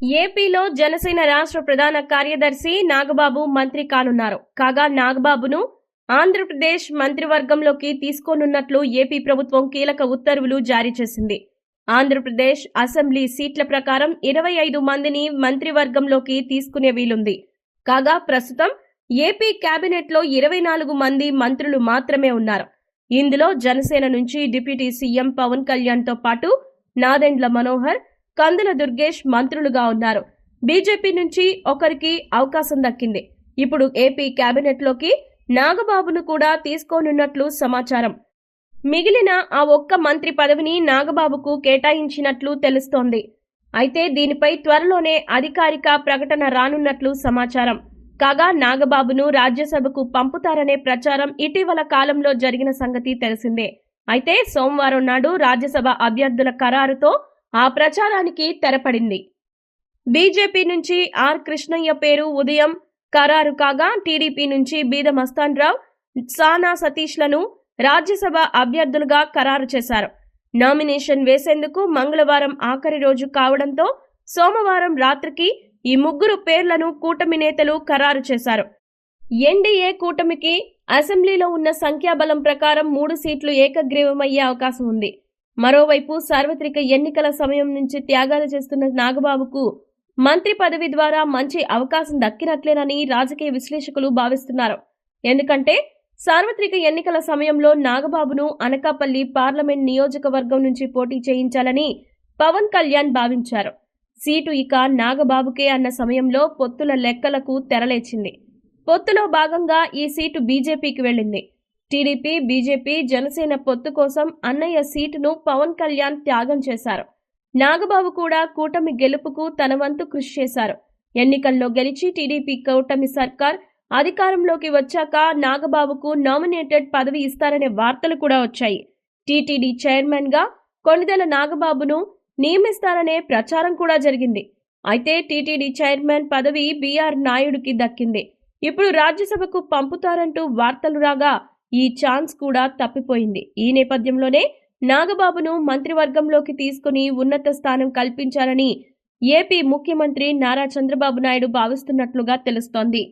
ఏపీలో జనసేన రాష్ట్ర ప్రధాన కార్యదర్శి నాగబాబు మంత్రి కానున్నారు. కాగా నాగబాబును ఆంధ్రప్రదేశ్ మంత్రివర్గంలోకి తీసుకోనున్నట్లు ఏపీ ప్రభుత్వం కీలక ఉత్తర్వులు జారీ చేసింది. ఆంధ్రప్రదేశ్ అసెంబ్లీ సీట్ల ప్రకారం ఇరవై ఐదు మందిని మంత్రివర్గంలోకి తీసుకునే వీలుంది. కాగా ప్రస్తుతం ఏపీ కేబినెట్లో ఇరవై నాలుగు మంది మంత్రులు మాత్రమే ఉన్నారు. ఇందులో జనసేన నుంచి డిప్యూటీ సీఎం పవన్ కళ్యాణ్తో పాటు నాదెండ్ల మనోహర్ కందుల దుర్గేష్ మంత్రులుగా ఉన్నారు. బీజేపీ నుంచి ఒకరికి అవకాశం దక్కింది. ఇప్పుడు ఏపీ కేబినెట్లోకి నాగబాబును కూడా తీసుకోనున్నట్లు సమాచారం. మిగిలిన ఆ ఒక్క మంత్రి పదవిని నాగబాబుకు కేటాయించినట్లు తెలుస్తోంది. అయితే దీనిపై త్వరలోనే అధికారిక ప్రకటన రానున్నట్లు సమాచారం. కాగా నాగబాబును రాజ్యసభకు పంపుతారనే ప్రచారం ఇటీవల కాలంలో జరిగిన సంగతి తెలిసిందే. అయితే సోమవారం నాడు రాజ్యసభ అభ్యర్థుల ఖరారుతో ఆ ప్రచారానికి తెరపడింది. బీజేపీ నుంచి ఆర్ కృష్ణయ్య పేరు ఉదయం ఖరారు కాగా టీడీపీ నుంచి బీద మస్తాన్ రావు సానా సతీష్లను రాజ్యసభ అభ్యర్థులుగా ఖరారు చేశారు. నామినేషన్ వేసేందుకు మంగళవారం ఆఖరి రోజు కావడంతో సోమవారం రాత్రికి ఈ ముగ్గురు పేర్లను కూటమి నేతలు ఖరారు చేశారు. ఎన్డీఏ కూటమికి అసెంబ్లీలో ఉన్న సంఖ్యాబలం ప్రకారం మూడు సీట్లు ఏకగ్రీవమయ్యే అవకాశం ఉంది. మరోవైపు సార్వత్రిక ఎన్నికల సమయం నుంచి త్యాగాలు చేస్తున్న నాగబాబుకు మంత్రి పదవి ద్వారా మంచి అవకాశం దక్కినట్లేనని రాజకీయ విశ్లేషకులు భావిస్తున్నారు. ఎందుకంటే సార్వత్రిక ఎన్నికల సమయంలో నాగబాబును అనకాపల్లి పార్లమెంట్ నియోజకవర్గం నుంచి పోటీ చేయించాలని పవన్ కళ్యాణ్ భావించారు. సీటు ఇక నాగబాబుకే అన్న సమయంలో పొత్తుల లెక్కలకు తెరలేచింది. పొత్తులో భాగంగా ఈ సీటు బీజేపీకి వెళ్ళింది. టీడీపీ బీజేపీ జనసేన పొత్తు కోసం అన్నయ్య సీటును పవన్ కళ్యాణ్ త్యాగం చేశారు. నాగబాబు కూడా కూటమి గెలుపుకు తన వంతు కృషి చేశారు. ఎన్నికల్లో గెలిచి టీడీపీ కూటమి సర్కార్ అధికారంలోకి వచ్చాక నాగబాబుకు నామినేటెడ్ పదవి ఇస్తారనే వార్తలు కూడా వచ్చాయి. టీటీడీ చైర్మన్గా కొణిదెల నాగబాబును నియమిస్తారనే ప్రచారం కూడా జరిగింది. అయితే టీటీడీ చైర్మన్ పదవి బీఆర్ నాయుడికి దక్కింది. ఇప్పుడు రాజ్యసభకు పంపుతారంటూ వార్తలు రాగా ఈ ఛాన్స్ కూడా తప్పిపోయింది. ఈ నేపథ్యంలోనే నాగబాబును మంత్రివర్గంలోకి తీసుకుని ఉన్నత స్థానం కల్పించాలని ఏపీ ముఖ్యమంత్రి నారా చంద్రబాబు నాయుడు భావిస్తున్నట్లుగా తెలుస్తోంది.